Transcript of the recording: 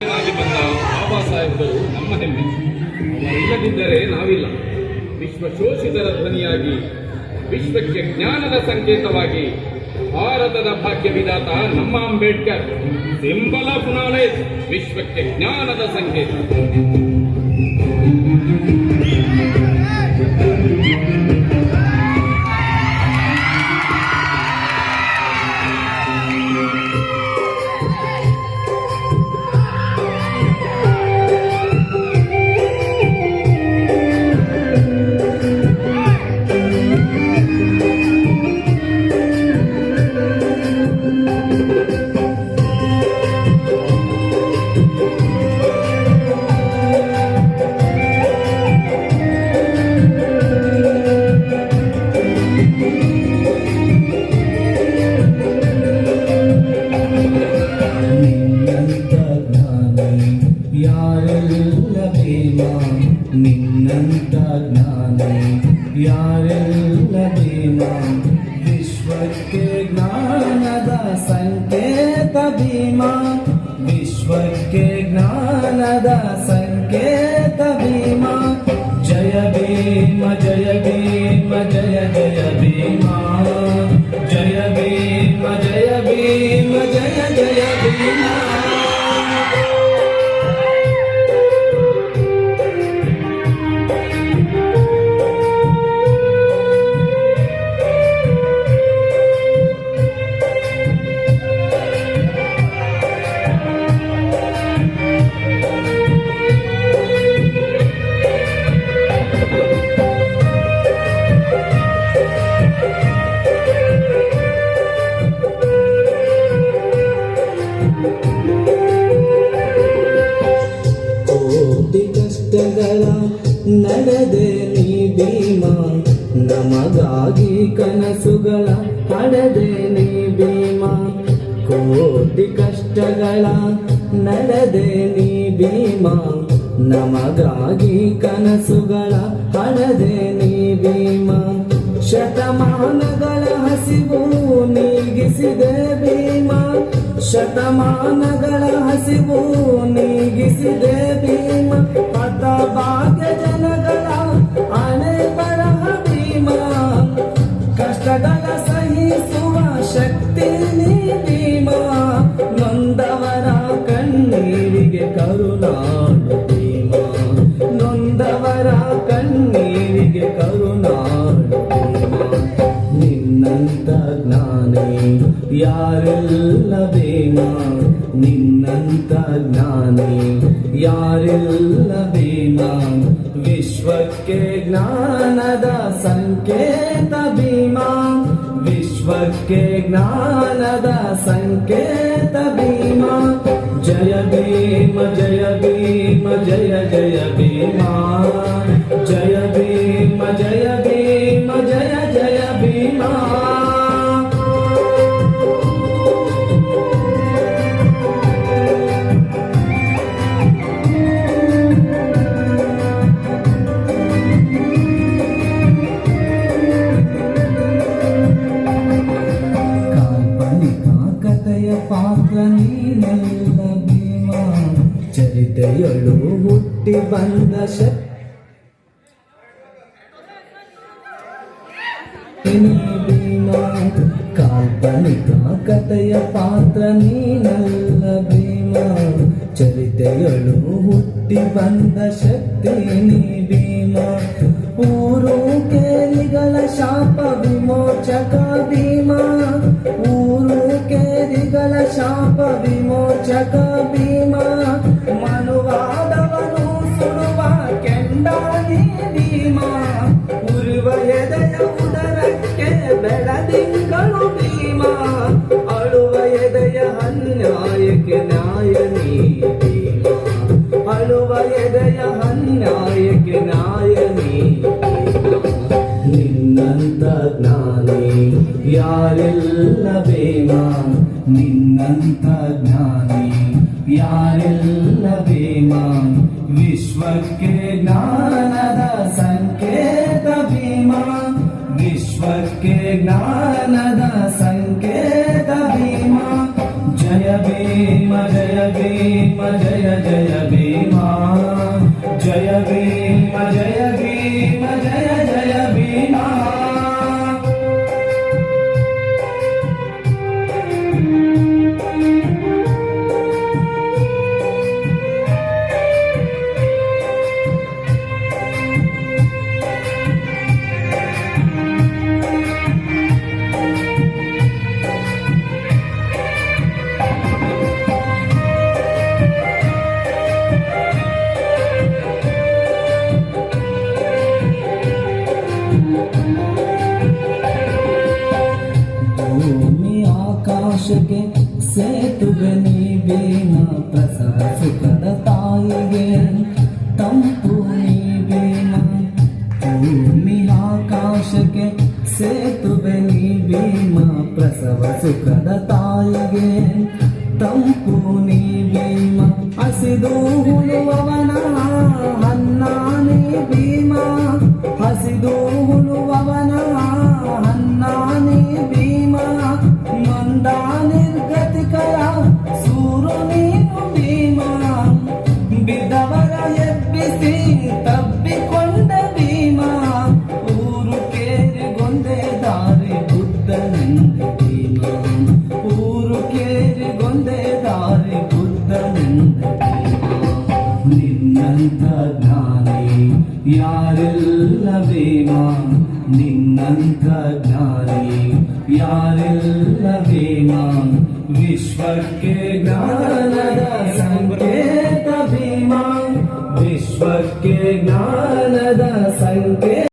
ಬಂದ ಬಾಬಾ ಸಾಹೇಬರು ನಮ್ಮ ಹೆಮ್ಮೆ. ಇಲ್ಲದಿದ್ದರೆ ನಾವಿಲ್ಲ. ವಿಶ್ವ ಶೋಷಿತರ ಧ್ವನಿಯಾಗಿ, ವಿಶ್ವಕ್ಕೆ ಜ್ಞಾನದ ಸಂಕೇತವಾಗಿ, ಭಾರತದ ಭಾಗ್ಯ ವಿಧಾತ ನಮ್ಮ ಅಂಬೇಡ್ಕರ್, ಸಿಂಬಲ್ ಆಫ್ ನಾಲೆಜ್ ವಿಶ್ವಕ್ಕೆ ಜ್ಞಾನದ ಸಂಕೇತ. ನಿನ್ನಂತ ಜ್ಞಾನಿ ಯಾರೆಲ್ಲ ಭೀಮ ವಿಶ್ವಕ್ಕೆ ಜ್ಞಾನದ ಸಂಕೇತ ಭೀಮ ವಿಶ್ವಕ್ಕೆ ಜ್ಞಾನದ ಸಂಕೇತ ಭೀಮ ಜಯ ಭೀಮ ಜಯ ಭೀಮ ಜಯ ಜಯ ಭೀಮ ಜಯ ಭೀಮ ಜಯ ಭೀಮ ಜಯ ಜಯ ಭೀಮ ನಡೆದೆ ನೀ ಭೀಮ, ನಮಗಾಗಿ ಕನಸುಗಳ ಪಡೆದೆ ನೀ ಭೀಮ. ಕೋಟಿ ಕಷ್ಟಗಳ ನಡೆದೆ ನೀ ಭೀಮ, ನಮಗಾಗಿ ಕನಸುಗಳ ಪಡೆದೆ ನೀ ಭೀಮ. ಶತಮಾನಗಳ ಹಸಿವು ನೀಗಿಸಿದೆ ಭೀಮ, ಶತಮಾನಗಳ ಹಸಿವು ನೀಗಿಸಿದೆ ಭೀಮ. ಭಾಗ್ಯ ಜನಗಳ ಅಣೆ ಬರಹ ಭೀಮ. ಕಷ್ಟಗಳ ಸಹಿಸುವ ಶಕ್ತಿ ಭೀಮ ನೊಂದವರ ಕಣ್ಣೀರಿಗೆ ಕರುಣಾಳು ಭೀಮ ನೊಂದವರ ಕಣ್ಣೀರಿಗೆ ಕರುಣಾಳು ಭೀಮ ನಿನ್ನಂತ ಜ್ಞಾನಿ ಯಾರೆಲ್ಲ ಭೀಮ ी यीना विश्वके ज्ञानद संकेत बीमा विश्वके ज्ञानद संकेत बीमा जय प्रीम जय प्रीम जय जय भीमा। ನೀನೆಲ್ಲ ಭೀಮ ಚರಿತೆಯಳು ಹುಟ್ಟಿ ಬಂದ ಶಕ್ತಿ ನೀ ಭೀಮ ಕಾಲ್ಪನಿಕ ಕಥೆಯ ಪಾತ್ರ ನೀನಲ್ಲ ಭೀಮ ಚರಿತೆಯಳು ಹುಟ್ಟಿ ಬಂದ ಶಕ್ತಿ ನೀ ಅಳುವ ಎದೆಯ ಅನ್ಯಾಯಕ್ಕೆ ನಾಯನಿ. ನಿನ್ನಂತ ಜ್ಞಾನಿ ಯಾರೆಲ್ಲ ಭೀಮ ನಿನ್ನಂತ ಜ್ಞಾನಿ ಯಾರೆಲ್ಲ ಭೀಮ ವಿಶ್ವಕ್ಕೆ ಜ್ಞಾನದ ಸಂಕೇತ ಭೀಮ ವಿಶ್ವಕ್ಕೆ ಜ್ಞಾನದ game, Jaya Jaya. सके से बनी बेना प्रसास करताएगे तम पूनी बेना भूमि आकाश के सेतु बनी बेना प्रसवस करताएगे तम पूनी बेना असिदो हुनु न भीमा विश्व के ज्ञाने नभिमा विश्वके ज्ञानद सङ्केत